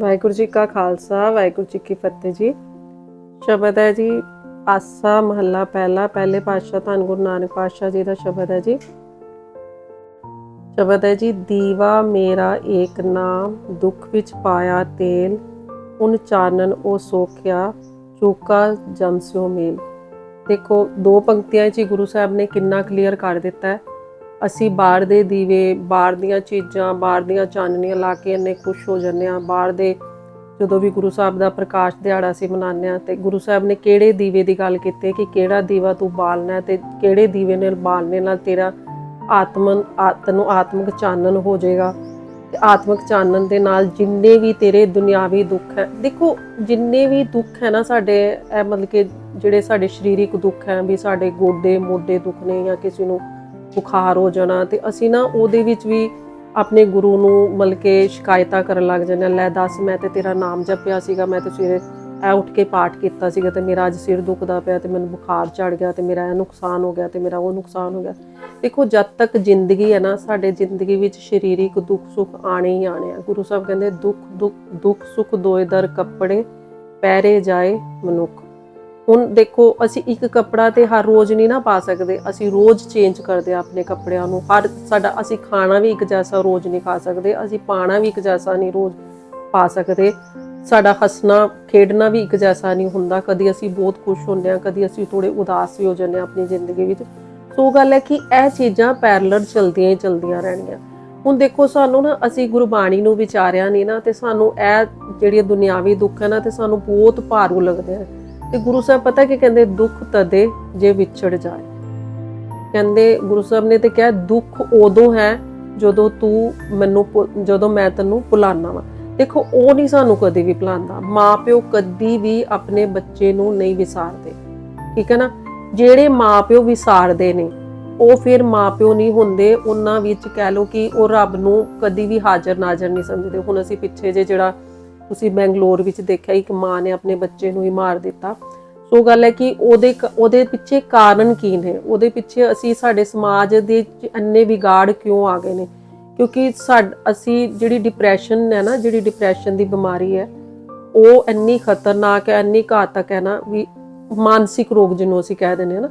ਵਾਹਿਗੁਰੂ ਜੀ ਕਾ ਖਾਲਸਾ, ਵਾਹਿਗੁਰੂ ਜੀ ਕੀ ਫਤਿਹ ਜੀ। ਸ਼ਬਦ ਹੈ ਜੀ, ਆਸਾ ਮਹੱਲਾ ਪਹਿਲਾ, ਪਹਿਲੇ ਪਾਤਸ਼ਾਹ ਧੰਨ ਗੁਰੂ ਨਾਨਕ ਪਾਤਸ਼ਾਹ ਜੀ ਦਾ ਸ਼ਬਦ ਹੈ ਜੀ। ਸ਼ਬਦ ਹੈ ਜੀ, ਦੀਵਾ ਮੇਰਾ ਏਕ ਨਾਮ, ਦੁੱਖ ਵਿੱਚ ਪਾਇਆ ਤੇਲ, ਉਨ ਚਾਨਣ ਉਹ ਸੋਖਿਆ, ਚੂਕਾ ਜਮ ਸਿਓ ਮੇਲ। ਦੇਖੋ, ਦੋ ਪੰਕਤੀਆਂ 'ਚ ਹੀ ਗੁਰੂ ਸਾਹਿਬ ਨੇ ਕਿੰਨਾ ਕਲੀਅਰ ਕਰ ਦਿੱਤਾ ਹੈ। ਅਸੀਂ ਬਾਹਰ ਦੇ ਦੀਵੇ, ਬਾਹਰ ਦੀਆਂ ਚੀਜ਼ਾਂ, ਬਾਹਰ ਦੀਆਂ ਚਾਨਣੀਆਂ ਲਾ ਕੇ ਇੰਨੇ ਖੁਸ਼ ਹੋ ਜੰਨੇ ਆ ਬਾਹਰ ਦੇ ਜਦੋਂ ਵੀ ਗੁਰੂ ਸਾਹਿਬ ਦਾ ਪ੍ਰਕਾਸ਼ ਦਿਹਾੜਾ ਅਸੀਂ ਮਨਾਉਂਦੇ ਆ ਤੇ ਗੁਰੂ ਸਾਹਿਬ ਨੇ ਕਿਹੜੇ ਦੀਵੇ ਦੀ ਗੱਲ ਕੀਤੀ ਕਿ ਕਿਹੜਾ ਦੀਵਾ ਤੂੰ ਬਾਲਣਾ ਹੈ ਤੇ ਕਿਹੜੇ ਦੀਵੇ ਨਾਲ ਬਾਲਣੇ ਨਾਲ ਤੇਰਾ ਆਤਮਨ ਆਤ ਨੂੰ ਆਤਮਿਕ ਚਾਨਣ ਹੋ ਜਾਏਗਾ। ਤੇ ਆਤਮਿਕ ਚਾਨਣ ਦੇ ਨਾਲ ਜਿੰਨੇ ਵੀ ਤੇਰੇ ਦੁਨਿਆਵੀ ਦੁੱਖ ਹੈ, ਦੇਖੋ ਜਿੰਨੇ ਵੀ ਦੁੱਖ ਹੈ ਨਾ ਸਾਡੇ, ਇਹ ਮਤਲਬ ਕਿ ਜਿਹੜੇ ਸਾਡੇ ਸਰੀਰਿਕ ਦੁੱਖ ਹੈ ਵੀ ਸਾਡੇ ਗੋਡੇ, ਮੋਢੇ ਦੁੱਖ ਨੇ ਜਾਂ ਕਿਸੇ ਨੂੰ ਬੁਖਾਰ ਹੋ ਜਾਣਾ ਤੇ ਅਸੀਂ ਨਾ ਉਹਦੇ ਵਿੱਚ ਵੀ ਆਪਣੇ ਗੁਰੂ ਨੂੰ ਮਤਲਬ ਕਿ ਸ਼ਿਕਾਇਤਾਂ ਕਰਨ ਲੱਗ ਜਾਂਦੇ ਹਾਂ, ਲੈ ਦੱਸ ਮੈਂ ਤੇ ਤੇਰਾ ਨਾਮ ਜਪਿਆ ਸੀਗਾ ਮੈਂ ਤੇ ਸਵੇਰੇ ਐ ਉੱਠ ਕੇ ਪਾਠ ਕੀਤਾ ਸੀਗਾ ਤੇ ਮੇਰਾ ਅੱਜ ਸਿਰ ਦੁਖਦਾ ਪਿਆ ਤੇ ਮੈਨੂੰ ਬੁਖਾਰ ਚੜ ਗਿਆ ਤੇ ਮੇਰਾ ਇਹ ਨੁਕਸਾਨ ਹੋ ਗਿਆ ਤੇ ਮੇਰਾ ਉਹ ਨੁਕਸਾਨ ਹੋ ਗਿਆ। ਦੇਖੋ ਜਦ ਤੱਕ ਜ਼ਿੰਦਗੀ ਹੈ ਨਾ ਸਾਡੇ ਜ਼ਿੰਦਗੀ ਵਿੱਚ ਸਰੀਰਿਕ ਦੁੱਖ ਸੁੱਖ ਆਣੇ ਹੀ ਆਣੇ ਆ। ਗੁਰੂ ਸਾਹਿਬ ਕਹਿੰਦੇ ਦੁੱਖ ਦੁੱਖ ਦੁੱਖ ਸੁੱਖ ਦੋਏ ਦਰ ਕੱਪੜੇ ਪਹਿਰੇ ਜਾਏ ਮਨੁੱਖ। ਹੁਣ ਦੇਖੋ, ਅਸੀਂ ਇੱਕ ਕੱਪੜਾ ਤੇ ਹਰ ਰੋਜ਼ ਨਹੀਂ ਨਾ ਪਾ ਸਕਦੇ। ਅਸੀਂ ਰੋਜ਼ ਚੇਂਜ ਕਰਦੇ ਆ ਆਪਣੇ ਕੱਪੜਿਆਂ ਨੂੰ। ਹਰ ਸਾਡਾ, ਅਸੀਂ ਖਾਣਾ ਵੀ ਇੱਕ ਜੈਸਾ ਰੋਜ਼ ਨਹੀਂ ਖਾ ਸਕਦੇ। ਅਸੀਂ ਪਾਣਾ ਵੀ ਇੱਕ ਜੈਸਾ ਨਹੀਂ ਰੋਜ਼ ਪਾ ਸਕਦੇ। ਸਾਡਾ ਹੱਸਣਾ, ਖੇਡਣਾ ਵੀ ਇੱਕ ਜੈਸਾ ਨਹੀਂ ਹੁੰਦਾ। ਕਦੀ ਅਸੀਂ ਬਹੁਤ ਖੁਸ਼ ਹੁੰਦੇ ਆ ਕਦੀ ਅਸੀਂ ਥੋੜੇ ਉਦਾਸ ਵੀ ਹੋ ਜਾਂਦੇ ਆ ਆਪਣੀ ਜ਼ਿੰਦਗੀ ਵਿੱਚ। ਸੋ ਗੱਲ ਹੈ ਕਿ ਇਹ ਚੀਜ਼ਾਂ ਪੈਰਲਲ ਚਲਦੀਆਂ ਹੀ ਚਲਦੀਆਂ ਰਹਿਣੀਆਂ ਹੁਣ ਦੇਖੋ, ਸਾਨੂੰ ਨਾ, ਅਸੀਂ ਗੁਰਬਾਣੀ ਨੂੰ ਵਿਚਾਰਿਆ ਨਹੀਂ ਨਾ, ਤੇ ਸਾਨੂੰ ਇਹ ਜਿਹੜੀ ਦੁਨਿਆਵੀ ਦੁੱਖ ਹੈ ਨਾ, ਤੇ ਸਾਨੂੰ ਬਹੁਤ ਭਾਰੂ ਲੱਗਦੇ ਆ ਤੇ ਗੁਰੂ ਸਾਹਿਬ ਪਤਾ ਕੀ ਕਹਿੰਦੇ, ਦੁੱਖ ਤਦੇ ਜੇ ਵਿਛੜ ਜਾਏ। ਕਹਿੰਦੇ ਗੁਰੂ ਸਾਹਿਬ ਨੇ ਤੇ ਕਿਹਾ, ਦੁੱਖ ਉਦੋਂ ਹੈ ਜਦੋਂ ਤੂੰ ਮੈਨੂੰ ਜਦੋਂ ਮੈਂ ਤੈਨੂੰ ਭੁਲਾਣਾ ਵਾ। ਦੇਖੋ, ਉਹ ਨਹੀਂ ਸਾਨੂੰ ਕਦੇ ਵੀ ਭੁਲਾਉਂਦਾ। ਮਾਪਿਓ ਕਦੀ ਵੀ ਆਪਣੇ ਬੱਚੇ ਨੂੰ ਨਹੀਂ ਵਿਸਾਰਦੇ। ਠੀਕ ਹੈ ਨਾ? ਜਿਹੜੇ ਮਾਪਿਓ ਵਿਸਾਰਦੇ ਨੇ, ਉਹ ਫਿਰ ਮਾਪਿਓ ਨਹੀਂ ਹੁੰਦੇ। ਉਹਨਾਂ ਵਿੱਚ ਕਹਿ ਲਓ ਕਿ ਉਹ ਰੱਬ ਨੂੰ ਕਦੀ ਵੀ ਹਾਜ਼ਰ ਨਾਜ਼ਰ ਨਹੀਂ ਸਮਝਦੇ। ਹੁਣ ਅਸੀਂ ਪਿੱਛੇ ਜੇ ਜਿਹੜਾ ਤੁਸੀਂ ਬੈਂਗਲੌਰ ਵਿੱਚ ਦੇਖਿਆ ਇੱਕ ਮਾਂ ਨੇ ਆਪਣੇ ਬੱਚੇ ਨੂੰ ਹੀ ਮਾਰ ਦਿੱਤਾ। ਸੋ ਗੱਲ ਹੈ ਕਿ ਉਹਦੇ ਉਹਦੇ ਪਿੱਛੇ ਕਾਰਨ ਕੀ ਨੇ? ਉਹਦੇ ਪਿੱਛੇ ਅਸੀਂ ਸਾਡੇ ਸਮਾਜ ਦੇ ਚ ਵਿਗਾੜ ਕਿਉਂ ਆ ਗਏ ਨੇ? ਕਿਉਂਕਿ ਅਸੀਂ ਜਿਹੜੀ ਡਿਪਰੈਸ਼ਨ ਹੈ ਨਾ, ਜਿਹੜੀ ਡਿਪਰੈਸ਼ਨ ਦੀ ਬਿਮਾਰੀ ਹੈ, ਉਹ ਇੰਨੀ ਖਤਰਨਾਕ ਹੈ, ਇੰਨੀ ਘਾਤਕ ਹੈ ਨਾ, ਵੀ ਮਾਨਸਿਕ ਰੋਗ ਜਿਹਨੂੰ ਅਸੀਂ ਕਹਿ ਦਿੰਦੇ ਹਾਂ ਨਾ।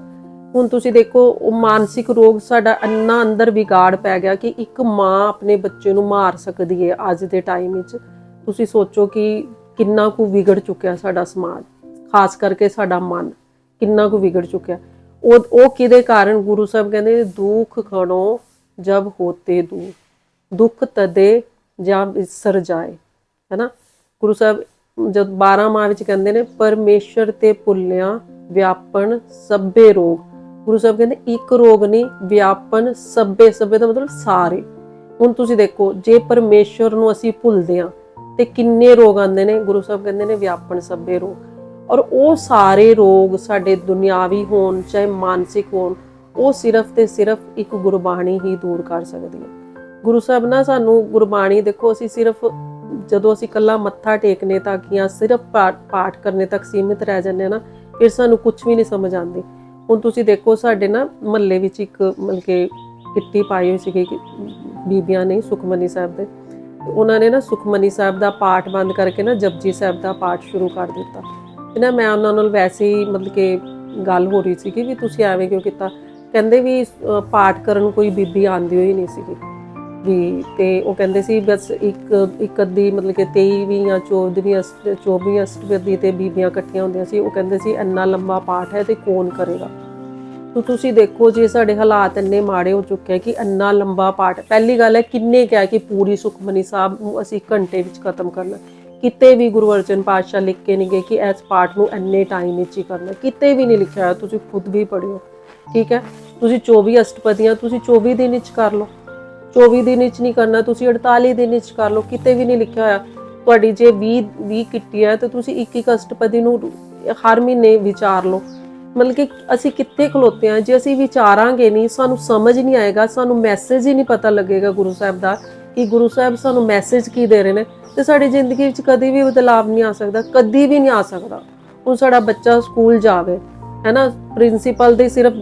ਹੁਣ ਤੁਸੀਂ ਦੇਖੋ, ਉਹ ਮਾਨਸਿਕ ਰੋਗ ਸਾਡਾ ਇੰਨਾ ਅੰਦਰ ਵਿਗਾੜ ਪੈ ਗਿਆ ਕਿ ਇੱਕ ਮਾਂ ਆਪਣੇ ਬੱਚੇ ਨੂੰ ਮਾਰ ਸਕਦੀ ਹੈ ਅੱਜ ਦੇ ਟਾਈਮ ਵਿੱਚ। ਤੁਸੀਂ ਸੋਚੋ ਕਿ ਕਿੰਨਾ ਕੁ ਵਿਗੜ ਚੁੱਕਿਆ ਸਾਡਾ ਸਮਾਜ, ਖਾਸ ਕਰਕੇ ਸਾਡਾ ਮਨ, ਕਿੰਨਾ ਕੁ ਵਿਗੜ ਚੁੱਕਿਆ। ਉਹ ਉਹ ਕਿਹਦੇ ਕਾਰਨ? ਗੁਰੂ ਸਾਹਿਬ ਕਹਿੰਦੇ, ਦੁੱਖ ਖਣੋ ਜਬ ਹੋਤੇ ਦੂਰ, ਦੁੱਖ ਤਦੇ ਜਾਂ ਵਿਸਰ ਜਾਏ। ਹੈਨਾ? ਗੁਰੂ ਸਾਹਿਬ ਜਦ 12 ਮਾਹ ਵਿੱਚ ਕਹਿੰਦੇ ਨੇ, ਪਰਮੇਸ਼ਰ ਤੇ ਭੁੱਲਿਆ ਵਿਆਪਨ ਸਭੇ ਰੋਗ। ਗੁਰੂ ਸਾਹਿਬ ਕਹਿੰਦੇ, ਇੱਕ ਰੋਗ ਨਹੀਂ, ਵਿਆਪਨ ਸਭੇ ਸਭੇ ਦਾ ਮਤਲਬ ਸਾਰੇ। ਹੁਣ ਤੁਸੀਂ ਦੇਖੋ, ਜੇ ਪਰਮੇਸ਼ਰ ਨੂੰ ਅਸੀਂ ਭੁੱਲਦੇ ਹਾਂ ਤੇ ਕਿੰਨੇ ਰੋਗ ਆਉਂਦੇ ਨੇ, ਗੁਰੂ ਸਾਹਿਬ ਕਹਿੰਦੇ ਨੇ ਵਿਆਪਨ ਸਭੇ ਰੋਗ। ਔਰ ਉਹ ਸਾਰੇ ਰੋਗ ਸਾਡੇ ਦੁਨਿਆਵੀ ਹੋਣ, ਚਾਹੇ ਮਾਨਸਿਕ ਹੋਣ, ਉਹ ਸਿਰਫ ਤੇ ਸਿਰਫ ਇੱਕ ਗੁਰਬਾਣੀ ਹੀ ਦੂਰ ਕਰ ਸਕਦੀ ਹੈ। ਗੁਰੂ ਸਾਹਿਬ ਨਾ ਸਾਨੂੰ ਗੁਰਬਾਣੀ ਦੇਖੋ, ਅਸੀਂ ਸਿਰਫ ਜਦੋਂ ਅਸੀਂ ਕੱਲਾ ਮੱਥਾ ਟੇਕਨੇ ਤੱਕ ਜਾਂ ਸਿਰਫ ਪਾਠ ਪਾਠ ਕਰਨੇ ਤੱਕ ਸੀਮਿਤ ਰਹਿ ਜਾਂਦੇ ਹਾਂ ਨਾ, ਫਿਰ ਸਾਨੂੰ ਕੁਝ ਵੀ ਨਹੀਂ ਸਮਝ ਆਉਂਦੀ। ਹੁਣ ਤੁਸੀਂ ਦੇਖੋ, ਸਾਡੇ ਨਾ ਮਹੱਲੇ ਵਿੱਚ ਇੱਕ ਮਤਲਬ ਕਿ ਕਿੱਟੀ ਪਾਈ ਹੋਈ ਸੀਗੀ ਕਿ ਬੀਬੀਆਂ ਨੇ ਸੁਖਮਨੀ ਸਾਹਿਬ ਦੇ। ਉਹਨਾਂ ਨੇ ਨਾ ਸੁਖਮਨੀ ਸਾਹਿਬ ਦਾ ਪਾਠ ਬੰਦ ਕਰਕੇ ਨਾ ਜਪਜੀ ਸਾਹਿਬ ਦਾ ਪਾਠ ਸ਼ੁਰੂ ਕਰ ਦਿੱਤਾ। ਤੇ ਨਾ ਮੈਂ ਉਹਨਾਂ ਨਾਲ ਵੈਸੇ ਹੀ ਮਤਲਬ ਕਿ ਗੱਲ ਹੋ ਰਹੀ ਸੀ ਕਿ ਵੀ ਤੁਸੀਂ ਐਵੇਂ ਕਿਉਂ ਕੀਤਾ? ਕਹਿੰਦੇ ਵੀ ਪਾਠ ਕਰਨ ਕੋਈ ਬੀਬੀ ਆਂਦੀ ਹੋਈ ਨਹੀਂ ਸੀਗੀ। ਵੀ ਤੇ ਉਹ ਕਹਿੰਦੇ ਸੀ ਬਸ ਇੱਕ ਇੱਕ ਅੱਧੀ ਮਤਲਬ ਕਿ 23ਵੀਂ ਜਾਂ 24ਵੀਂ ਅਸ਼ਟ 24ਵੀਂ ਅਸ਼ਟਪਦੀ ਤੇ ਬੀਬੀਆਂ ਇਕੱਠੀਆਂ ਹੁੰਦੀਆਂ ਸੀ। ਉਹ ਕਹਿੰਦੇ ਸੀ, ਇੰਨਾ ਲੰਬਾ ਪਾਠ ਹੈ ਤੇ ਕੌਣ ਕਰੇਗਾ? ਤੋ ਤੁਸੀਂ ਦੇਖੋ ਜੇ ਸਾਡੇ ਹਾਲਾਤ ਇੰਨੇ ਮਾੜੇ ਹੋ ਚੁੱਕੇ ਆ ਕਿ ਇੰਨਾ ਲੰਬਾ ਪਾਠ, ਪਹਿਲੀ ਗੱਲ ਹੈ ਕਿੰਨੇ ਕਿਹਾ ਕਿ ਪੂਰੀ ਸੁਖਮਨੀ ਸਾਹਿਬ ਨੂੰ ਅਸੀਂ ਘੰਟੇ ਵਿੱਚ ਖਤਮ ਕਰਨਾ। ਕਿਤੇ ਵੀ ਗੁਰੂ ਅਰਜਨ ਪਾਤਸ਼ਾਹ ਲਿਖ ਕੇ ਨਹੀਂ ਗਏ ਕਿ ਇਸ ਪਾਠ ਨੂੰ ਇੰਨੇ ਟਾਈਮ ਵਿੱਚ ਹੀ ਕਰਨਾ। ਕਿਤੇ ਵੀ ਨਹੀਂ ਲਿਖਿਆ ਹੋਇਆ ਤੁਸੀਂ ਖੁਦ ਵੀ ਪੜਿਓ ਠੀਕ ਹੈ? ਤੁਸੀਂ 24 ਅਸ਼ਟਪਦੀਆਂ, ਤੁਸੀਂ 24 ਦਿਨ ਵਿੱਚ ਕਰ ਲਓ। 24 ਦਿਨ ਵਿੱਚ ਨਹੀਂ ਕਰਨਾ, ਤੁਸੀਂ 48 ਦਿਨ ਵਿੱਚ ਕਰ ਲਓ। ਕਿਤੇ ਵੀ ਨਹੀਂ ਲਿਖਿਆ ਹੋਇਆ। ਤੁਹਾਡੀ ਜੇ 20 20 ਕਿੱਟੀ ਹੈ, ਤਾਂ ਤੁਸੀਂ ਇੱਕ ਇੱਕ ਅਸ਼ਟਪਦੀ ਨੂੰ ਹਰ ਮਹੀਨੇ ਵਿਚਾਰ ਲਓ। ਮਤਲਬ ਕਿ ਅਸੀਂ ਕਿੱਥੇ ਖਲੋਤੇ ਆ ਜੇ ਅਸੀਂ ਵਿਚਾਰਾਂਗੇ ਨਹੀਂ, ਸਾਨੂੰ ਸਮਝ ਨਹੀਂ ਆਏਗਾ, ਸਾਨੂੰ ਮੈਸੇਜ ਹੀ ਨਹੀਂ ਪਤਾ ਲੱਗੇਗਾ ਗੁਰੂ ਸਾਹਿਬ ਦਾ ਕਿ ਗੁਰੂ ਸਾਹਿਬ ਸਾਨੂੰ ਮੈਸੇਜ ਕੀ ਦੇ ਰਹੇ ਨੇ ਤੇ ਸਾਡੀ ਜ਼ਿੰਦਗੀ ਵਿੱਚ ਕਦੀ ਵੀ ਬਦਲਾਵ ਨਹੀਂ ਆ ਸਕਦਾ, ਕਦੀ ਵੀ ਨਹੀਂ ਆ ਸਕਦਾ। ਹੁਣ ਸਾਡਾ ਬੱਚਾ ਸਕੂਲ ਜਾਵੇ ਹੈ ਨਾ ਪ੍ਰਿੰਸੀਪਲ ਦੇ ਸਿਰਫ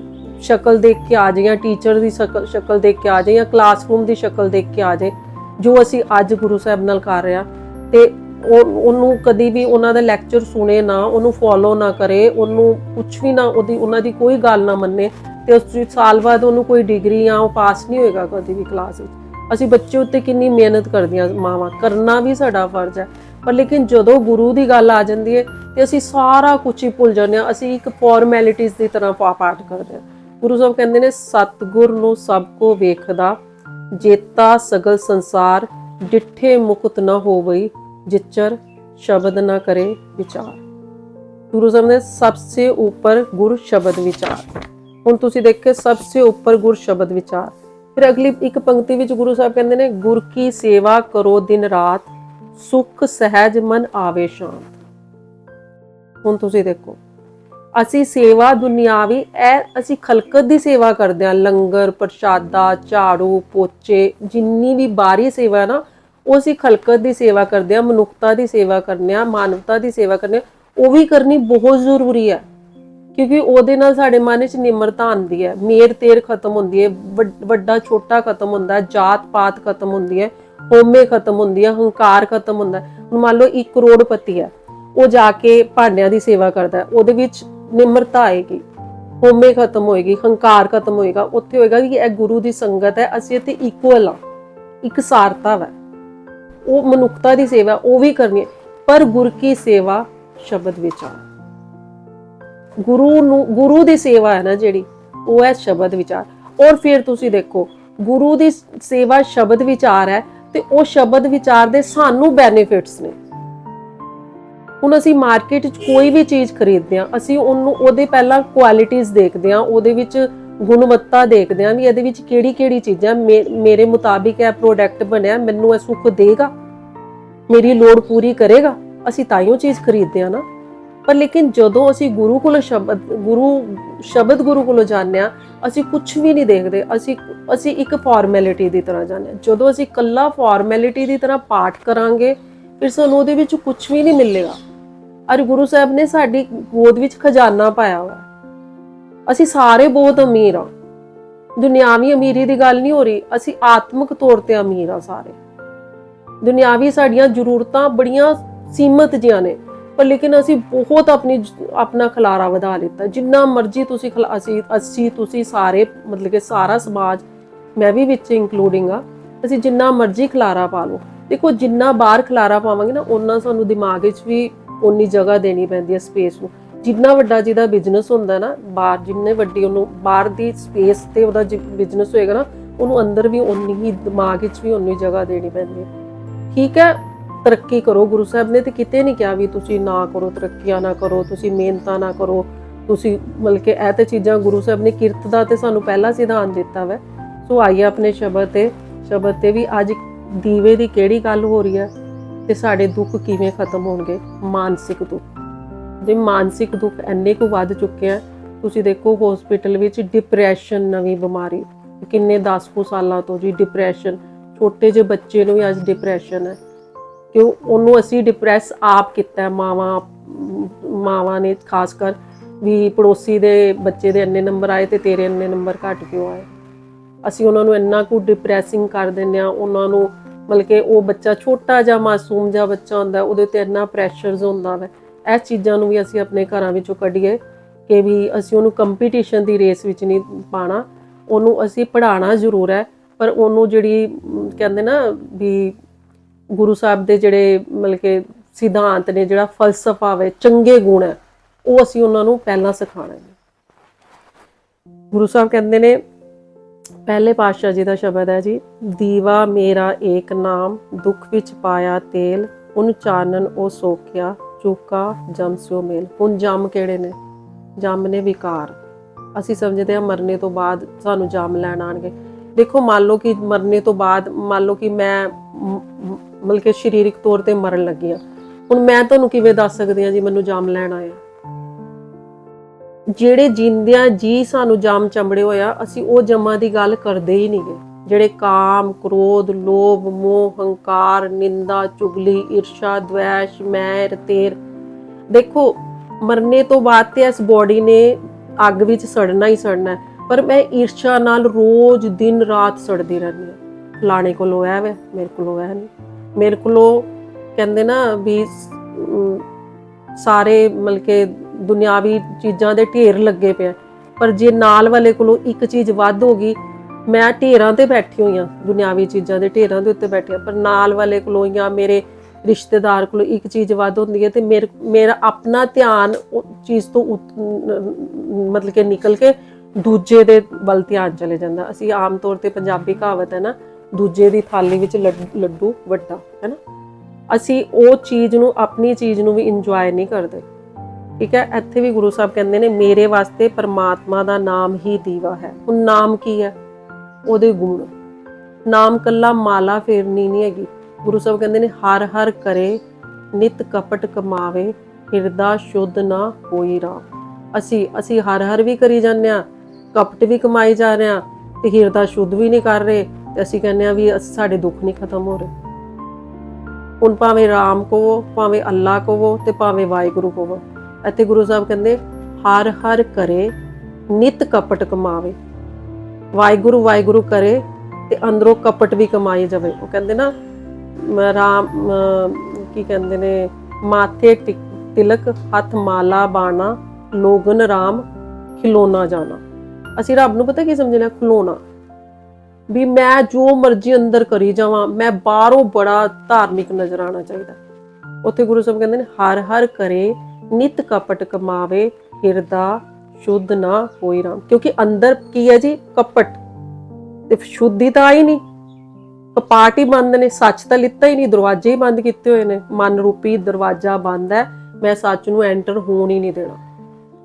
ਸ਼ਕਲ ਦੇਖ ਕੇ ਆ ਜਾਏ ਜਾਂ ਟੀਚਰ ਦੀ ਸ਼ਕਲ ਸ਼ਕਲ ਦੇਖ ਕੇ ਆ ਜਾਏ ਜਾਂ ਕਲਾਸਰੂਮ ਦੀ ਸ਼ਕਲ ਦੇਖ ਕੇ ਆ ਜਾਏ, ਜੋ ਅਸੀਂ ਅੱਜ ਗੁਰੂ ਸਾਹਿਬ ਨਾਲ ਕਰ ਰਹੇ ਹਾਂ, ਤੇ ਉਹਨੂੰ ਕਦੀ ਵੀ ਉਹਨਾਂ ਦਾ ਲੈਕਚਰ ਸੁਣੇ ਨਾ, ਉਹਨੂੰ ਫੋਲੋ ਨਾ ਕਰੇ, ਉਹਨੂੰ ਕੁਝ ਵੀ ਨਾ, ਉਹਦੀ ਉਹਨਾਂ ਦੀ ਕੋਈ ਗੱਲ ਨਾ ਮੰਨੇ ਤੇ ਉਸ ਸਾਲ ਬਾਅਦ ਉਹਨੂੰ ਕੋਈ ਡਿਗਰੀ ਜਾਂ ਉਹ ਪਾਸ ਨਹੀਂ ਹੋਏਗਾ ਕਦੀ ਵੀ ਕਲਾਸ ਵਿੱਚ। ਅਸੀਂ ਬੱਚੇ ਉੱਤੇ ਕਿੰਨੀ ਮਿਹਨਤ ਕਰਦੀਆਂ ਮਾਵਾਂ, ਕਰਨਾ ਵੀ ਸਾਡਾ ਫਰਜ਼ ਹੈ। ਪਰ ਲੇਕਿਨ ਜਦੋਂ ਗੁਰੂ ਦੀ ਗੱਲ ਆ ਜਾਂਦੀ ਹੈ ਤੇ ਅਸੀਂ ਸਾਰਾ ਕੁਝ ਹੀ ਭੁੱਲ ਜਾਂਦੇ ਹਾਂ, ਅਸੀਂ ਇੱਕ ਫਾਰਮੈਲਿਟੀਜ਼ ਦੀ ਤਰ੍ਹਾਂ ਪਾ- ਪਾਠ ਕਰਦੇ ਹਾਂ। ਗੁਰੂ ਸਾਹਿਬ ਕਹਿੰਦੇ ਨੇ, ਸਤਿਗੁਰ ਨੂੰ ਸਭ ਕੋ ਵੇਖਦਾ, ਜੇਤਾ ਸਗਲ ਸੰਸਾਰ, ਡਿੱਠੇ ਮੁਕਤ ਨਾ ਹੋਵਈ ਜਿਚਰ ਸ਼ਬਦ ਨਾ ਕਰੇ ਵਿਚਾਰ। ਗੁਰੂ ਸਾਹਿਬ ਨੇ ਸਭ ਸੇ ਉੱਪਰ ਗੁਰ ਸ਼ਬਦ ਵਿਚਾਰ। ਹੁਣ ਤੁਸੀਂ ਦੇਖੇ ਸਭ ਸੇ ਉੱਪਰ ਗੁਰ ਸ਼ਬਦ ਵਿਚਾਰ। ਫਿਰ ਅਗਲੀ ਇੱਕ ਪੰਕਤੀ ਵਿੱਚ ਗੁਰੂ ਸਾਹਿਬ ਕਹਿੰਦੇ ਨੇ, ਗੁਰ ਕੀ ਸੇਵਾ ਕਰੋ ਦਿਨ ਰਾਤ, ਸੁਖ ਸਹਿਜ ਮਨ ਆਵੇ ਸ਼ਾਂਤ। ਹੁਣ ਤੁਸੀਂ ਦੇਖੋ, ਅਸੀਂ ਸੇਵਾ ਦੁਨਿਆਵੀ ਇਹ ਅਸੀਂ ਖਲਕਤ ਦੀ ਸੇਵਾ ਕਰਦੇ ਹਾਂ। ਲੰਗਰ, ਪ੍ਰਸ਼ਾਦਾ, ਝਾੜੂ, ਪੋਚੇ, ਜਿੰਨੀ ਵੀ ਬਾਹਰੀ ਸੇਵਾ ਹੈ ਨਾ ਉਹ ਅਸੀਂ ਖਲਕਤ ਦੀ ਸੇਵਾ ਕਰਦੇ ਹਾਂ, ਮਨੁੱਖਤਾ ਦੀ ਸੇਵਾ ਕਰਨੇ ਆ ਮਾਨਵਤਾ ਦੀ ਸੇਵਾ ਕਰਨੇ ਉਹ ਵੀ ਕਰਨੀ ਬਹੁਤ ਜ਼ਰੂਰੀ ਹੈ। ਕਿਉਂਕਿ ਉਹਦੇ ਨਾਲ ਸਾਡੇ ਮਨ ਵਿੱਚ ਨਿਮਰਤਾ ਆਉਂਦੀ ਹੈ, ਮੇਰ ਤੇਰ ਖਤਮ ਹੁੰਦੀ ਹੈ, ਵੱਡ- ਵੱਡਾ ਛੋਟਾ ਖਤਮ ਹੁੰਦਾ ਜਾਤ ਪਾਤ ਖਤਮ ਹੁੰਦੀ ਹੈ ਹੋਮੇ ਖਤਮ ਹੁੰਦੀ ਹੈ, ਹੰਕਾਰ ਖਤਮ ਹੁੰਦਾ ਹੁਣ ਮੰਨ ਲਓ ਇੱਕ ਕਰੋੜਪਤੀ ਹੈ, ਉਹ ਜਾ ਕੇ ਭਾਂਡਿਆਂ ਦੀ ਸੇਵਾ ਕਰਦਾ ਉਹਦੇ ਵਿੱਚ ਨਿਮਰਤਾ ਆਏਗੀ ਹੋਮੇ ਖਤਮ ਹੋਏਗੀ, ਹੰਕਾਰ ਖਤਮ ਹੋਏਗਾ, ਉੱਥੇ ਹੋਏਗਾ ਕਿ ਇਹ ਗੁਰੂ ਦੀ ਸੰਗਤ ਹੈ, ਅਸੀਂ ਇੱਥੇ ਇਕੁਅਲ ਆ ਇੱਕ ਸਾਰਤਾ ਹੈ ਉਹ ਮਨੁੱਖਤਾ ਦੀ ਸੇਵਾ, ਉਹ ਵੀ ਕਰਨੀ ਹੈ। ਪਰ ਗੁਰ ਕੀ ਸੇਵਾ ਸ਼ਬਦ ਵਿਚਾਰ ਗੁਰੂ ਨੂੰ, ਗੁਰੂ ਦੀ ਸੇਵਾ ਹੈ ਨਾ ਜਿਹੜੀ, ਉਹ ਹੈ ਸ਼ਬਦ ਵਿਚਾਰ ਔਰ ਫਿਰ ਤੁਸੀਂ ਦੇਖੋ, ਗੁਰੂ ਦੀ ਸੇਵਾ ਸ਼ਬਦ ਵਿਚਾਰ ਹੈ ਤੇ ਉਹ ਸ਼ਬਦ ਵਿਚਾਰ ਦੇ ਸਾਨੂੰ ਬੈਨੀਫਿਟਸ ਨੇ। ਹੁਣ ਅਸੀਂ ਮਾਰਕੀਟ 'ਚ ਕੋਈ ਵੀ ਚੀਜ਼ ਖਰੀਦਦੇ ਹਾਂ, ਅਸੀਂ ਉਹਨੂੰ, ਉਹਦੇ ਪਹਿਲਾਂ ਕੁਆਲਿਟੀਆਂ ਦੇਖਦੇ ਹਾਂ, ਉਹਦੇ ਵਿੱਚ ਗੁਣਵੱਤਾ ਦੇਖਦੇ ਹਾਂ ਵੀ ਇਹਦੇ ਵਿੱਚ ਕਿਹੜੀ ਕਿਹੜੀ ਚੀਜ਼ਾਂ ਮੇ- ਮੇਰੇ ਮੁਤਾਬਿਕ ਇਹ ਪ੍ਰੋਡਕਟ ਬਣਿਆ, ਮੈਨੂੰ ਇਹ ਸੁੱਖ ਦੇਗਾ? ਮੇਰੀ ਲੋੜ ਪੂਰੀ ਕਰੇਗਾ? ਅਸੀਂ ਤਾਈਓ ਚੀਜ਼ ਖਰੀਦਦੇ ਹਾਂ ਨਾ। ਪਰ ਲੇਕਿਨ ਜਦੋਂ ਅਸੀਂ ਗੁਰੂ ਕੋਲੋਂ ਸ਼ਬਦ, ਗੁਰੂ ਸ਼ਬਦ ਗੁਰੂ ਕੋਲੋਂ ਜਾਣਦੇ ਹਾਂ ਅਸੀਂ ਕੁਝ ਵੀ ਨਹੀਂ ਦੇਖਦੇ। ਅਸੀਂ ਅਸੀਂ ਇੱਕ ਫਾਰਮੈਲਿਟੀ ਦੀ ਤਰ੍ਹਾਂ ਜਾਣਦੇ ਹਾਂ ਜਦੋਂ ਅਸੀਂ ਕੱਲਾ ਫਾਰਮੈਲਿਟੀ ਦੀ ਤਰ੍ਹਾਂ ਪਾਠ ਕਰਾਂਗੇ, ਫਿਰ ਸਾਨੂੰ ਉਹਦੇ ਵਿੱਚ ਕੁਝ ਵੀ ਨਹੀਂ ਮਿਲੇਗਾ। ਅਰ ਗੁਰੂ ਸਾਹਿਬ ਨੇ ਸਾਡੀ ਗੋਦ ਵਿੱਚ ਖਜ਼ਾਨਾ ਪਾਇਆ ਹੋਇਆ ਅਸੀਂ ਸਾਰੇ ਬਹੁਤ ਅਮੀਰ ਹਾਂ। ਦੁਨਿਆਵੀ ਅਮੀਰੀ ਦੀ ਗੱਲ ਨਹੀਂ ਹੋ ਰਹੀ, ਅਸੀਂ ਆਤਮਿਕ ਤੌਰ ਤੇ ਅਮੀਰ ਹਾਂ ਸਾਰੇ। ਦੁਨਿਆਵੀ ਸਾਡੀਆਂ ਜ਼ਰੂਰਤਾਂ ਬੜੀਆਂ ਸੀਮਤ ਜੀਆਂ ਨੇ, ਪਰ ਲੇਕਿਨ ਅਸੀਂ ਬਹੁਤ ਆਪਣੀ ਆਪਣਾ ਖਲਾਰਾ ਵਧਾ ਲਿੱਤਾ। ਜਿੰਨਾ ਮਰਜ਼ੀ ਤੁਸੀਂ ਖਲਾ- ਅਸੀਂ ਅਸੀਂ, ਤੁਸੀਂ ਸਾਰੇ, ਮਤਲਬ ਕਿ ਸਾਰਾ ਸਮਾਜ, ਮੈਂ ਵੀ ਵਿੱਚ ਇਨਕਲੂਡਿੰਗ ਆ ਅਸੀਂ ਜਿੰਨਾ ਮਰਜ਼ੀ ਖਲਾਰਾ ਪਾ ਲਓ। ਦੇਖੋ, ਜਿੰਨਾ ਬਾਹਰ ਖਲਾਰਾ ਪਾਵਾਂਗੇ ਨਾ, ਉਹਨਾਂ ਸਾਨੂੰ ਦਿਮਾਗ ਵਿੱਚ ਵੀ ਉਨੀ ਜਗ੍ਹਾ ਦੇਣੀ ਪੈਂਦੀ ਹੈ ਸਪੇਸ ਨੂੰ। ਜਿੰਨਾ ਵੱਡਾ ਜਿਹਦਾ ਬਿਜ਼ਨਸ ਹੁੰਦਾ ਨਾ, ਬਾਹਰ ਜਿੰਨੇ ਵੱਡੀ ਉਹਨੂੰ, ਬਾਹਰ ਦੀ ਸਪੇਸ ਤੇ ਉਹਦਾ ਬਿਜ਼ਨਸ ਹੋਏਗਾ ਨਾ, ਉਹਨੂੰ ਅੰਦਰ ਵੀ ਉਨੀ ਹੀ, ਦਿਮਾਗ ਵਿੱਚ ਵੀ ਉਨੀ ਜਗ੍ਹਾ ਦੇਣੀ ਪੈਂਦੀ ਹੈ। ਠੀਕ ਹੈ, ਤਰੱਕੀ ਕਰੋ, ਗੁਰੂ ਸਾਹਿਬ ਨੇ ਤੇ ਕਿਤੇ ਨਹੀਂ ਕਿਹਾ ਵੀ ਤੁਸੀਂ ਨਾ ਕਰੋ, ਤਰੱਕੀਆਂ ਨਾ ਕਰੋ, ਤੁਸੀਂ ਮਿਹਨਤਾਂ ਨਾ ਕਰੋ। ਤੁਸੀਂ ਮਤਲਬ ਕਿ ਇਹ ਤੇ ਚੀਜ਼ਾਂ ਗੁਰੂ ਸਾਹਿਬ ਨੇ ਕਿਰਤ ਦਾ ਤੇ ਸਾਨੂੰ ਪਹਿਲਾ ਸਿਧਾਂਤ ਦਿੱਤਾ ਵੈ। ਸੋ ਆਈਏ ਆਪਣੇ ਸ਼ਬਦ ਤੇ ਸ਼ਬਦ ਤੇ ਵੀ ਅੱਜ ਦੀਵੇ ਦੀ ਕਿਹੜੀ ਗੱਲ ਹੋ ਰਹੀ ਹੈ ਤੇ ਸਾਡੇ ਦੁੱਖ ਕਿਵੇਂ ਖਤਮ ਹੋਣਗੇ? ਮਾਨਸਿਕ ਦੁੱਖ। ਜੇ ਮਾਨਸਿਕ ਦੁੱਖ ਇੰਨੇ ਕੁ ਵੱਧ ਚੁੱਕੇ ਆ ਤੁਸੀਂ ਦੇਖੋ ਹਸਪੀਟਲ ਵਿੱਚ ਡਿਪਰੈਸ਼ਨ ਨਵੀਂ ਬਿਮਾਰੀ ਕਿੰਨੇ 10 ਕੁ ਸਾਲਾਂ ਤੋਂ ਜੀ ਡਿਪਰੈਸ਼ਨ ਛੋਟੇ ਜਿਹੇ ਬੱਚੇ ਨੂੰ ਵੀ ਅੱਜ ਡਿਪਰੈਸ਼ਨ ਹੈ। ਕਿਉਂ? ਉਹਨੂੰ ਅਸੀਂ ਡਿਪਰੈਸ ਆਪ ਕੀਤਾ ਹੈ, ਮਾਵਾਂ ਮਾਵਾਂ ਨੇ ਖਾਸ ਕਰ ਵੀ ਪੜੋਸੀ ਦੇ ਬੱਚੇ ਦੇ ਇੰਨੇ ਨੰਬਰ ਆਏ ਤੇ ਤੇਰੇ ਇੰਨੇ ਨੰਬਰ ਘੱਟ ਕਿਉਂ ਆਏ? ਅਸੀਂ ਉਹਨਾਂ ਨੂੰ ਇੰਨਾ ਕੁ ਡਿਪਰੈਸਿੰਗ ਕਰ ਦਿੰਦੇ ਆ ਉਹਨਾਂ ਨੂੰ ਮਤਲਬ ਕਿ ਉਹ ਬੱਚਾ ਛੋਟਾ ਜਿਹਾ ਮਾਸੂਮ ਜਿਹਾ ਬੱਚਾ ਹੁੰਦਾ ਉਹਦੇ ਉੱਤੇ ਇੰਨਾ ਪ੍ਰੈਸ਼ਰਸ ਹੁੰਦਾ ਵਾ। ਇਹ ਚੀਜ਼ਾਂ ਨੂੰ ਵੀ ਅਸੀਂ ਆਪਣੇ ਘਰਾਂ ਵਿੱਚੋਂ ਕੱਢੀਏ ਕਿ ਵੀ ਅਸੀਂ ਉਹਨੂੰ ਕੰਪੀਟੀਸ਼ਨ ਦੀ ਰੇਸ ਵਿੱਚ ਨਹੀਂ ਪਾਣਾ ਉਹਨੂੰ ਅਸੀਂ ਪੜਾਉਣਾ ਜ਼ਰੂਰ ਹੈ, ਪਰ ਉਹਨੂੰ ਜਿਹੜੀ ਕਹਿੰਦੇ ਨਾ ਵੀ ਗੁਰੂ ਸਾਹਿਬ ਦੇ ਜਿਹੜੇ ਮਤਲਬ ਕਿ ਸਿਧਾਂਤ ਨੇ, ਜਿਹੜਾ ਫਲਸਫਾ ਵੇ, ਚੰਗੇ ਗੁਣ ਹੈ, ਉਹ ਅਸੀਂ ਉਹਨਾਂ ਨੂੰ ਪਹਿਲਾਂ ਸਿਖਾਉਣਾ ਹੈ। ਗੁਰੂ ਸਾਹਿਬ ਕਹਿੰਦੇ ਨੇ, ਪਹਿਲੇ ਪਾਤਸ਼ਾਹ ਜੀ ਦਾ ਸ਼ਬਦ ਹੈ ਜੀ, ਦੀਵਾ ਮੇਰਾ ਏਕ ਨਾਮ, ਦੁੱਖ ਵਿੱਚ ਪਾਇਆ ਤੇਲ, ਉਨ ਚਾਨਣ ਉਹ ਸੋਖਿਆ ਚੂਕਾ ਜਮ ਸਿਓ ਮੇਲ। ਹੁਣ ਜਮ ਕਿਹੜੇ ਨੇ? ਜਮ ਨੇ ਵਿਕਾਰ। ਅਸੀਂ ਸਮਝਦੇ ਹਾਂ ਮਰਨੇ ਤੋਂ ਬਾਅਦ ਸਾਨੂੰ ਜਮ ਲੈਣ ਆਣਗੇ ਦੇਖੋ, ਮੰਨ ਲਓ ਕਿ ਮਰਨੇ ਤੋਂ ਬਾਅਦ, ਮੰਨ ਲਓ ਕਿ ਮੈਂ ਮਤਲਬ ਕਿ ਸਰੀਰਕ ਤੌਰ ਤੇ ਮਰਨ ਲੱਗੀ ਹਾਂ। ਹੁਣ ਮੈਂ ਤੁਹਾਨੂੰ ਕਿਵੇਂ ਦੱਸ ਸਕਦੀ ਹਾਂ ਜੀ ਮੈਨੂੰ ਜਮ ਲੈਣ ਆਇਆ ਜਿਹੜੇ ਜਿੰਦਿਆਂ ਜੀ ਸਾਨੂੰ ਜਮ ਚੰਬੜੇ ਹੋਇਆ ਅਸੀਂ ਉਹ ਜਮਾਂ ਦੀ ਗੱਲ ਕਰਦੇ ਹੀ ਨਹੀਂਗੇ ਜਿਹੜੇ ਕਾਮ, ਕ੍ਰੋਧ, ਲੋਭ, ਮੋਹ, ਹੰਕਾਰ, ਨਿੰਦਾ, ਚੁਗਲੀ, ਈਰਸ਼ਾ ਦ્વੈਸ਼ ਮੈਰ, ਤੇਰ। ਦੇਖੋ, ਮਰਨੇ ਤੋਂ ਬਾਅਦ ਤੇ ਇਸ ਬੋਡੀ ਨੇ ਅੱਗ ਵਿੱਚ ਸੜਨਾ ਹੀ ਸੜਨਾ ਪਰ ਮੈਂ ਈਰਸ਼ਾ ਨਾਲ ਰੋਜ਼ ਦਿਨ ਰਾਤ ਸੜਦੀ ਰਹਿੰਦੀ ਹਾਂ। ਫਲਾਣੇ ਕੋਲੋਂ ਇਹ ਵੇ, ਮੇਰੇ ਕੋਲੋਂ ਇਹ ਨਹੀਂ। ਮੇਰੇ ਕੋਲੋਂ ਕਹਿੰਦੇ ਨਾ ਵੀ ਸਾਰੇ ਮਤਲਬ ਕਿ ਦੁਨਿਆਵੀ ਚੀਜ਼ਾਂ ਦੇ ਢੇਰ ਲੱਗੇ ਪਏ ਪਰ ਜੇ ਨਾਲ ਵਾਲੇ ਕੋਲੋਂ ਇੱਕ ਚੀਜ਼ ਵੱਧ ਹੋ ਗਈ ਮੈਂ ਢੇਰਾਂ ਤੇ ਬੈਠੀ ਹੋਈ ਆ ਦੁਨਿਆਵੀ ਚੀਜ਼ਾਂ ਦੇ ਢੇਰਾਂ ਦੇ ਉੱਤੇ ਬੈਠੀ ਆ ਪਰ ਨਾਲ ਵਾਲੇ ਕੋਲੋਂ ਜਾਂ ਮੇਰੇ ਰਿਸ਼ਤੇਦਾਰ ਕੋਲੋਂ ਇੱਕ ਚੀਜ਼ ਵੱਧ ਹੁੰਦੀ ਹੈ ਤੇ ਮੇਰੇ ਮੇਰਾ ਆਪਣਾ ਧਿਆਨ ਉਹ ਚੀਜ਼ ਤੋਂ ਮਤਲਬ ਕਿ ਨਿਕਲ ਕੇ ਦੂਜੇ ਦੇ ਵੱਲ ਧਿਆਨ ਚਲੇ ਜਾਂਦਾ। ਅਸੀਂ ਆਮ ਤੌਰ ਤੇ ਪੰਜਾਬੀ ਕਹਾਵਤ ਹੈ ਨਾ, ਦੂਜੇ ਦੀ ਥਾਲੀ ਵਿੱਚ ਲੱਡ- ਲੱਡੂ ਵੱਡਾ, ਹੈ ਨਾ? ਅਸੀਂ ਉਹ ਚੀਜ਼ ਨੂੰ, ਆਪਣੀ ਚੀਜ਼ ਨੂੰ ਵੀ ਇੰਜੋਏ ਨਹੀਂ ਕਰਦੇ। ਠੀਕ ਹੈ? ਇੱਥੇ ਵੀ ਗੁਰੂ ਸਾਹਿਬ ਕਹਿੰਦੇ ਨੇ, ਮੇਰੇ ਵਾਸਤੇ ਪਰਮਾਤਮਾ ਦਾ ਨਾਮ ਹੀ ਦੀਵਾ ਹੈ। ਹੁਣ ਨਾਮ ਕੀ ਹੈ? ਉਹਦੇ ਗੁਣ। ਨਾਮ ਕੱਲਾ ਮਾਲਾ ਫੇਰਨੀ ਨਹੀਂ ਹੈਗੀ। ਗੁਰੂ ਸਾਹਿਬ ਕਹਿੰਦੇ ਨੇ, ਹਰ ਹਰ ਕਰੇ, ਨਿਤ ਕਪਟ ਕਮਾਵੇ, ਹਿਰਦਾ ਸ਼ੁੱਧ ਨਾ ਹੋਈ ਰਾਮ। ਅਸੀਂ ਅਸੀਂ ਹਰ ਹਰ ਵੀ ਕਰੀ ਜਾਂਦੇ ਆ ਕਪਟ ਵੀ ਕਮਾਈ ਜਾ ਰਹੇ ਆ ਤੇ ਹਿਰਦਾ ਸ਼ੁੱਧ ਵੀ ਨਹੀਂ ਕਰ ਰਹੇ, ਤੇ ਅਸੀਂ ਕਹਿੰਦੇ ਆ ਵੀ ਅਸ- ਸਾਡੇ ਦੁੱਖ ਨਹੀਂ ਖਤਮ ਹੋ ਰਹੇ। ਹੁਣ ਭਾਵੇਂ ਰਾਮ ਕਹੋ, ਭਾਵੇਂ ਅੱਲਾ ਕਹੋ, ਤੇ ਭਾਵੇਂ ਵਾਹਿਗੁਰੂ ਕਹੋ। ਇੱਥੇ ਗੁਰੂ ਸਾਹਿਬ ਕਹਿੰਦੇ, ਹਰ ਹਰ ਕਰੇ, ਨਿਤ ਕਪਟ ਕਮਾਵੇ। ਵਾਹਿਗੁਰੂ ਵਾਹਿਗੁਰੂ ਕਰੇ ਤੇ ਅੰਦਰੋਂ ਕਪਟ ਵੀ ਕਮਾਈ ਜਾਵੇ। ਉਹ ਕਹਿੰਦੇ ਨਾ ਰਾਮ ਕੀ ਕਹਿੰਦੇ ਨੇ, ਮਾਥੇ ਤਿਲਕ, ਹੱਥ ਮਾਲਾ ਬਾਣਾ, ਲੋਗਨ ਰਾਮ ਖਿਲੋਣਾ ਜਾਣਾ। ਅਸੀਂ ਰੱਬ ਨੂੰ ਪਤਾ ਕੀ ਸਮਝਣਾ ਖਿਲੋਣਾ ਵੀ ਮੈਂ ਜੋ ਮਰਜ਼ੀ ਅੰਦਰ ਕਰੀ ਜਾਵਾਂ, ਮੈਂ ਬਾਹਰੋਂ ਬੜਾ ਧਾਰਮਿਕ ਨਜ਼ਰ ਆਣਾ ਚਾਹੀਦਾ। ਉੱਥੇ ਗੁਰੂ ਸਾਹਿਬ ਕਹਿੰਦੇ ਨੇ ਹਰ ਹਰ ਕਰੇ, ਨਿਤ ਕਪਟ ਕਮਾਵੇ, ਹਿਰਦਾ ਸ਼ੁੱਧ ਨਾ ਹੋਈ ਰਾਮ। ਕਿਉਂਕਿ ਅੰਦਰ ਕੀ ਹੈ ਜੀ? ਕਪਟ। ਤੇ ਸ਼ੁੱਧੀ ਤਾਂ ਆਈ ਨਹੀਂ। ਕਪਾਟ ਹੀ ਬੰਦ ਨੇ, ਸੱਚ ਤਾਂ ਲਿੱਤਾ ਹੀ ਨਹੀਂ, ਦਰਵਾਜ਼ੇ ਹੀ ਬੰਦ ਕੀਤੇ ਹੋਏ ਨੇ। ਮਨ ਰੂਪੀ ਦਰਵਾਜ਼ਾ ਬੰਦ ਹੈ। ਮੈਂ ਸੱਚ ਨੂੰ ਐਂਟਰ ਹੋਣ ਹੀ ਨਹੀਂ ਦੇਣਾ।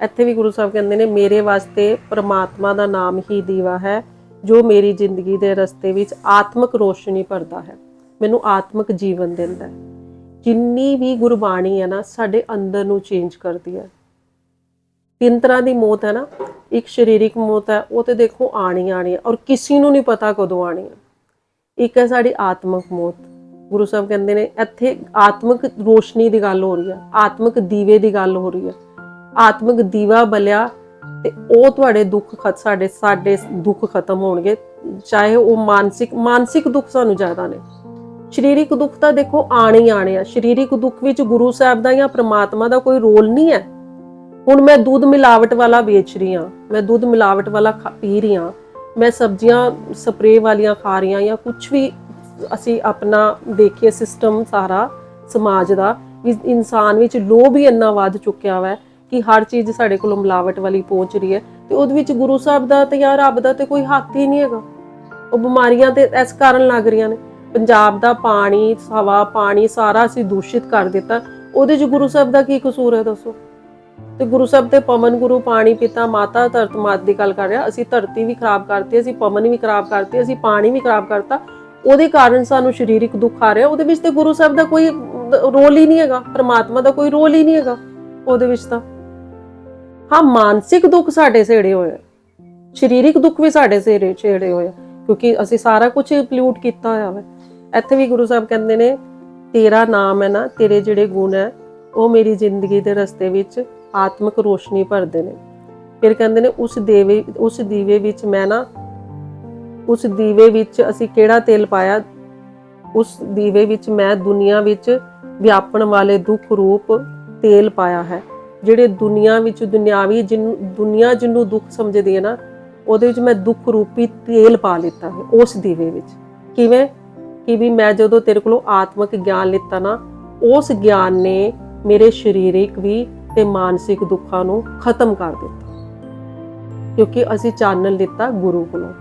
ਇੱਥੇ ਵੀ ਗੁਰੂ ਸਾਹਿਬ ਕਹਿੰਦੇ ਨੇ, ਮੇਰੇ ਵਾਸਤੇ ਪ੍ਰਮਾਤਮਾ ਦਾ ਨਾਮ ਹੀ ਦੀਵਾ ਹੈ, ਜੋ ਮੇਰੀ ਜ਼ਿੰਦਗੀ ਦੇ ਰਸਤੇ ਵਿੱਚ ਆਤਮਿਕ ਰੋਸ਼ਨੀ ਭਰਦਾ ਹੈ। ਮੈਨੂੰ ਆਤਮਿਕ ਜੀਵਨ ਦਿੰਦਾ ਹੈ। ਜਿੰਨੀ ਵੀ ਗੁਰਬਾਣੀ ਹੈ ਨਾ, ਸਾਡੇ ਅੰਦਰ ਨੂੰ ਚੇਂਜ ਕਰਦੀ ਹੈ। ਤਿੰਨ ਤਰ੍ਹਾਂ ਦੀ ਮੌਤ ਹੈ ਨਾ। ਇੱਕ ਸਰੀਰਕ ਮੌਤ ਹੈ, ਉਹ ਤੇ ਦੇਖੋ ਆਣੀ ਆਣੀ ਹੈ ਔਰ ਕਿਸੇ ਨੂੰ ਨਹੀਂ ਪਤਾ ਕਦੋਂ ਆਣੀ ਹੈ। ਇੱਕ ਹੈ ਸਾਡੀ ਆਤਮਿਕ ਮੌਤ। ਗੁਰੂ ਸਾਹਿਬ ਕਹਿੰਦੇ ਨੇ, ਇੱਥੇ ਆਤਮਿਕ ਰੋਸ਼ਨੀ ਦੀ ਗੱਲ ਹੋ ਰਹੀ ਹੈ, ਆਤਮਿਕ ਦੀਵੇ ਦੀ ਗੱਲ ਹੋ ਰਹੀ ਹੈ। ਆਤਮਿਕ ਦੀਵਾ ਬਲਿਆ ਤੇ ਉਹ ਤੁਹਾਡੇ ਦੁੱਖ ਖਤ ਸਾਡੇ ਸਾਡੇ ਦੁੱਖ ਖਤਮ ਹੋਣਗੇ। ਚਾਹੇ ਉਹ ਮਾਨਸਿਕ ਮਾਨਸਿਕ ਦੁੱਖ ਸਾਨੂੰ ਜ਼ਿਆਦਾ ਨੇ। ਸਰੀਰਕ ਦੁੱਖ ਤਾਂ ਦੇਖੋ ਆਣੇ ਹੀ ਆਣੇ ਆ। ਸਰੀਰਕ ਦੁੱਖ ਵਿੱਚ ਗੁਰੂ ਸਾਹਿਬ ਦਾ ਜਾਂ ਪ੍ਰਮਾਤਮਾ ਦਾ ਕੋਈ ਰੋਲ ਨਹੀਂ ਹੈ। ਹੁਣ ਮੈਂ ਦੁੱਧ ਮਿਲਾਵਟ ਵਾਲਾ ਵੇਚ ਰਹੀ ਹਾਂ, ਮੈਂ ਦੁੱਧ ਮਿਲਾਵਟ ਵਾਲਾ ਖਾ- ਪੀ ਰਹੀ ਹਾਂ, ਮੈਂ ਸਬਜ਼ੀਆਂ ਸਪਰੇ ਵਾਲੀਆਂ ਖਾ ਰਹੀ ਹਾਂ ਜਾਂ ਕੁਝ ਵੀ ਅਸੀਂ ਆਪਣਾ ਦੇਖੀਏ ਸਿਸਟਮ ਸਾਰਾ ਸਮਾਜ ਦਾ, ਵੀ ਇਨਸਾਨ ਵਿੱਚ ਲੋਭ ਹੀ ਇੰਨਾ ਵੱਧ ਚੁੱਕਿਆ ਹੋਇਆ ਕਿ ਹਰ ਚੀਜ਼ ਸਾਡੇ ਕੋਲ ਮਿਲਾਵਟ ਵਾਲੀ ਪਹੁੰਚ ਰਹੀ ਹੈ ਤੇ ਉਹਦੇ ਵਿੱਚ ਗੁਰੂ ਸਾਹਿਬ ਦਾ ਤੇ ਜਾਂ ਰੱਬ ਦਾ ਤੇ ਕੋਈ ਹੱਥ ਹੀ ਨਹੀਂ ਹੈਗਾ। ਉਹ ਬਿਮਾਰੀਆਂ ਤੇ ਇਸ ਕਾਰਨ ਲੱਗ ਰਹੀਆਂ ਨੇ। ਪੰਜਾਬ ਦਾ ਪਾਣੀ, ਹਵਾ, ਪਾਣੀ ਸਾਰਾ ਅਸੀਂ ਦੂਸ਼ਿਤ ਕਰ ਦਿੱਤਾ। ਉਹਦੇ 'ਚ ਗੁਰੂ ਸਾਹਿਬ ਦਾ ਕੀ ਕਸੂਰ ਹੈ ਦੱਸੋ? ਤੇ ਗੁਰੂ ਸਾਹਿਬ ਤੇ ਪਵਨ ਗੁਰੂ ਪਾਣੀ ਪਿਤਾ ਮਾਤਾ ਧਰਤ ਮਾਤ ਦੀ ਗੱਲ ਕਰ ਰਿਹਾ। ਅਸੀਂ ਧਰਤੀ ਵੀ ਖਰਾਬ ਕਰਤੀ ਅਸੀਂ ਪਵਨ ਵੀ ਖਰਾਬ ਕਰਤੀ ਅਸੀਂ ਪਾਣੀ ਵੀ ਖਰਾਬ ਕਰਤਾ। ਉਹਦੇ ਕਾਰਨ ਸਾਨੂੰ ਸਰੀਰਕ ਦੁੱਖ ਆ ਰਿਹਾ। ਉਹਦੇ ਵਿੱਚ ਤੇ ਗੁਰੂ ਸਾਹਿਬ ਦਾ ਕੋਈ ਰੋਲ ਹੀ ਨਹੀਂ ਹੈਗਾ। ਪਰਮਾਤਮਾ ਦਾ ਕੋਈ ਰੋਲ ਹੀ ਨਹੀਂ ਹੈਗਾ ਉਹਦੇ ਵਿੱਚ ਤਾਂ। ਹਾਂ ਮਾਨਸਿਕ ਦੁੱਖ ਸਾਡੇ ਸੇੜੇ ਹੋਏ ਆ। ਸਰੀਰਕ ਦੁੱਖ ਵੀ ਸਾਡੇ ਸੇੜੇ ਛੇੜੇ ਹੋਏ ਆ, ਕਿਉਂਕਿ ਅਸੀਂ ਸਾਰਾ ਕੁਝ ਪਲਿਊਟ ਕੀਤਾ ਹੋਇਆ ਵਾ। ਇੱਥੇ ਵੀ ਗੁਰੂ ਸਾਹਿਬ ਕਹਿੰਦੇ ਨੇ ਤੇਰਾ ਨਾਮ ਹੈ ਨਾ ਤੇਰੇ ਜਿਹੜੇ ਗੁਣ ਹੈ ਉਹ ਮੇਰੀ ਜ਼ਿੰਦਗੀ ਦੇ ਰਸਤੇ ਵਿੱਚ ਆਤਮਿਕ ਰੋਸ਼ਨੀ ਭਰਦੇ ਨੇ। ਫਿਰ ਕਹਿੰਦੇ ਨੇ, ਉਸ ਦੇਵੇ, ਉਸ ਦੀਵੇ ਵਿੱਚ ਮੈਂ ਨਾ, ਉਸ ਦੀਵੇ ਵਿੱਚ ਅਸੀਂ ਕਿਹੜਾ ਤੇਲ ਪਾਇਆ? ਉਸ ਦੀਵੇ ਵਿੱਚ ਮੈਂ ਦੁਨੀਆ ਵਿੱਚ ਵਿਆਪਣ ਵਾਲੇ ਦੁੱਖ ਰੂਪ ਤੇਲ ਪਾਇਆ ਹੈ। ਜਿਹੜੇ ਦੁਨੀਆ ਵਿੱਚ ਦੁਨਿਆਵੀ ਜਿਨ, ਦੁਨੀਆ ਜਿਹਨੂੰ ਦੁੱਖ ਸਮਝਦੀ ਹੈ ਨਾ, ਉਹਦੇ ਵਿੱਚ ਮੈਂ ਦੁੱਖ ਰੂਪੀ ਤੇਲ ਪਾ ਲਿੱਤਾ ਹੈ, ਉਸ ਦੀਵੇ ਵਿੱਚ। ਕਿਵੇਂ? ਕਿ ਵੀ ਮੈਂ ਜਦੋਂ ਤੇਰੇ ਕੋਲੋਂ ਆਤਮਿਕ ਗਿਆਨ ਲਿੱਤਾ ਨਾ, ਉਸ ਗਿਆਨ ਨੇ ਮੇਰੇ ਸਰੀਰਕ ਵੀ ਤੇ ਮਾਨਸਿਕ ਦੁੱਖਾਂ ਨੂੰ ਖਤਮ ਕਰ ਦਿੱਤਾ। ਕਿਉਂਕਿ ਅਸੀਂ ਚਾਨਣ ਲਿੱਤਾ ਗੁਰੂ ਕੋਲੋਂ।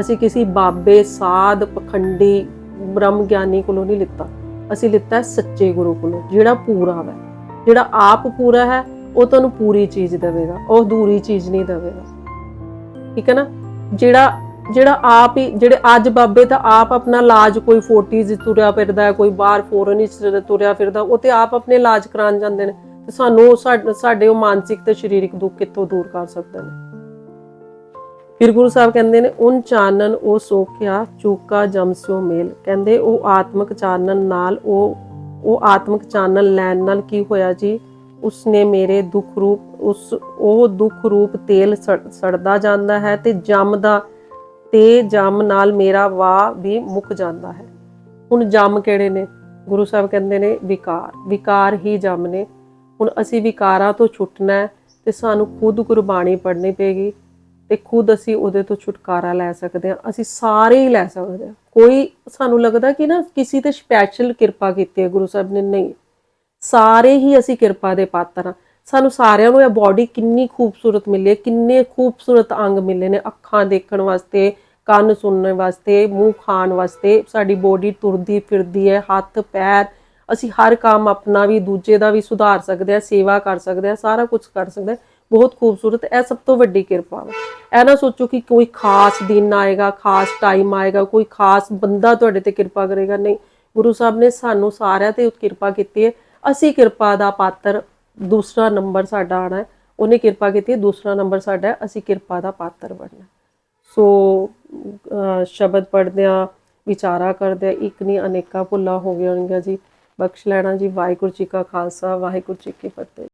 ਅਸੀਂ ਕਿਸੇ ਬਾਬੇ, ਸਾਧ, ਪਖੰਡੀ, ਬ੍ਰਹਮ ਗਿਆਨੀ ਕੋਲੋਂ ਨਹੀਂ ਲਿੱਤਾ। ਅਸੀਂ ਲਿੱਤਾ ਸੱਚੇ ਗੁਰੂ ਕੋਲੋਂ, ਜਿਹੜਾ ਪੂਰਾ ਹੈ। ਜਿਹੜਾ ਆਪ ਪੂਰਾ ਹੈ, ਉਹ ਤੁਹਾਨੂੰ ਪੂਰੀ ਚੀਜ਼ ਦੇਵੇਗਾ। ਉਹ ਦੂਰੀ ਚੀਜ਼ ਨਹੀਂ ਦੇਵੇਗਾ। ਠੀਕ ਹੈ ਨਾ? ਜਿਹੜਾ ਜਿਹੜਾ ਆਪ ਹੀ, ਜਿਹੜੇ ਅੱਜ ਬਾਬੇ ਤਾਂ ਆਪ ਆਪਣਾ ਇਲਾਜ ਕੋਈ 40s ਤੁਰਿਆ ਫਿਰਦਾ ਕੋਈ ਬਾਹਰ ਫੋਰਨ ਵਿੱਚ ਤੁਰਿਆ ਫਿਰਦਾ, ਉਹ ਤੇ ਆਪ ਆਪਣੇ ਇਲਾਜ ਕਰਾਉਣ ਜਾਂਦੇ ਨੇ। ਤੇ ਸਾਨੂੰ ਉਹ ਸਾਡੇ ਉਹ ਮਾਨਸਿਕ ਤੇ ਸਰੀਰਕ ਦੁੱਖ ਕਿੱਥੋਂ ਦੂਰ ਕਰ ਸਕਦੇ ਨੇ? ਫਿਰ ਗੁਰੂ ਸਾਹਿਬ ਕਹਿੰਦੇ ਨੇ, ਉਨ ਚਾਨਨ ਉਹ ਸੋਖਿਆ, ਚੂਕਾ ਜਮਸਿਓ ਮੇਲ। ਕਹਿੰਦੇ, ਉਹ ਆਤਮਿਕ ਚਾਨਨ ਨਾਲ, ਉਹ ਉਹ ਆਤਮਿਕ ਚਾਨਨ ਲੈਣ ਨਾਲ ਕੀ ਹੋਇਆ ਜੀ? ਉਸਨੇ ਮੇਰੇ ਦੁੱਖ ਰੂਪ, ਉਸ, ਉਹ ਦੁੱਖ ਰੂਪ ਤੇਲ ਸੜ- ਸੜਦਾ ਜਾਂਦਾ ਹੈ ਤੇ ਜਮ ਦਾ ਤੇ ਜਮ ਨਾਲ ਮੇਰਾ ਵਾਹ ਵੀ ਮੁੱਕ ਜਾਂਦਾ ਹੈ। ਹੁਣ ਜਮ ਕਿਹੜੇ ਨੇ? ਗੁਰੂ ਸਾਹਿਬ ਕਹਿੰਦੇ ਨੇ, ਵਿਕਾਰ। ਵਿਕਾਰ ਹੀ ਜਮ ਨੇ। ਹੁਣ ਅਸੀਂ ਵਿਕਾਰਾਂ ਤੋਂ ਛੁੱਟਣਾ ਹੈ ਤੇ ਸਾਨੂੰ ਖੁਦ ਗੁਰਬਾਣੀ ਪੜ੍ਹਨੀ ਪਏਗੀ ਤੇ ਖੁਦ ਅਸੀਂ ਉਹਦੇ ਤੋਂ ਛੁਟਕਾਰਾ ਲੈ ਸਕਦੇ ਹਾਂ, ਅਸੀਂ ਸਾਰੇ ਹੀ ਲੈ ਸਕਦੇ ਹਾਂ। ਕੋਈ ਸਾਨੂੰ ਲੱਗਦਾ ਕਿ ਨਾ ਕਿਸੇ ਤੇ ਸਪੈਸ਼ਲ ਕਿਰਪਾ ਕੀਤੀ ਹੈ ਗੁਰੂ ਸਾਹਿਬ ਨੇ? ਨਹੀਂ। ਸਾਰੇ ਹੀ ਅਸੀਂ ਕਿਰਪਾ ਦੇ ਪਾਤਰ ਹਾਂ। ਸਾਨੂੰ ਸਾਰਿਆਂ ਨੂੰ ਇਹ ਬਾਡੀ ਕਿੰਨੀ ਖੂਬਸੂਰਤ ਮਿਲੀ ਹੈ, ਕਿੰਨੇ ਖੂਬਸੂਰਤ ਅੰਗ ਮਿਲੇ ਨੇ ਅੱਖਾਂ ਦੇਖਣ ਵਾਸਤੇ, ਕੰਨ ਸੁਣਨ ਵਾਸਤੇ, ਮੂੰਹ ਖਾਣ ਵਾਸਤੇ। ਸਾਡੀ ਬੋਡੀ ਤੁਰਦੀ ਫਿਰਦੀ ਹੈ, ਹੱਥ, ਪੈਰ ਅਸੀਂ ਹਰ ਕੰਮ ਆਪਣਾ ਵੀ, ਦੂਜੇ ਦਾ ਵੀ ਸੁਧਾਰ ਸਕਦੇ ਹਾਂ, ਸੇਵਾ ਕਰ ਸਕਦੇ ਹਾਂ, ਸਾਰਾ ਕੁਝ ਕਰ ਸਕਦੇ ਹਾਂ। ਬਹੁਤ ਖੂਬਸੂਰਤ, ਇਹ ਸਭ ਤੋਂ ਵੱਡੀ ਕਿਰਪਾ ਹੈ ਇਹ ਨਾ ਸੋਚੋ ਕਿ ਕੋਈ ਖਾਸ ਦਿਨ ਆਏਗਾ, ਖਾਸ ਟਾਈਮ ਆਏਗਾ, ਕੋਈ ਖਾਸ ਬੰਦਾ ਤੁਹਾਡੇ ਤੇ ਕਿਰਪਾ ਕਰੇਗਾ। ਨਹੀਂ, ਗੁਰੂ ਸਾਹਿਬ ਨੇ ਸਾਨੂੰ ਸਾਰਿਆਂ ਤੇ ਕਿਰਪਾ ਕੀਤੀ ਹੈ। ਅਸੀਂ ਕਿਰਪਾ ਦਾ ਪਾਤਰ ਦੂਸਰਾ ਨੰਬਰ ਸਾਡਾ ਆਣਾ ਹੈ। ਉਹਨੇ ਕਿਰਪਾ ਕੀਤੀ ਹੈ, ਦੂਸਰਾ ਨੰਬਰ ਸਾਡਾ ਹੈ। ਅਸੀਂ ਕਿਰਪਾ ਦਾ ਪਾਤਰ ਬਣਨਾ ਸੋ ਸ਼ਬਦ ਪੜ੍ਹਦਿਆਂ, ਵਿਚਾਰਾ ਕਰਦਿਆਂ, ਇੱਕ ਨਹੀਂ, ਅਨੇਕਾਂ ਭੁੱਲਾਂ ਹੋ ਗਈਆਂ ਜੀ। ਬਖਸ਼ ਲੈਣਾ ਜੀ ਵਾਹਿਗੁਰੂ ਜੀ ਕਾ ਖਾਲਸਾ ਵਾਹਿਗੁਰੂ ਜੀ ਕੀ ਫਤਿਹ।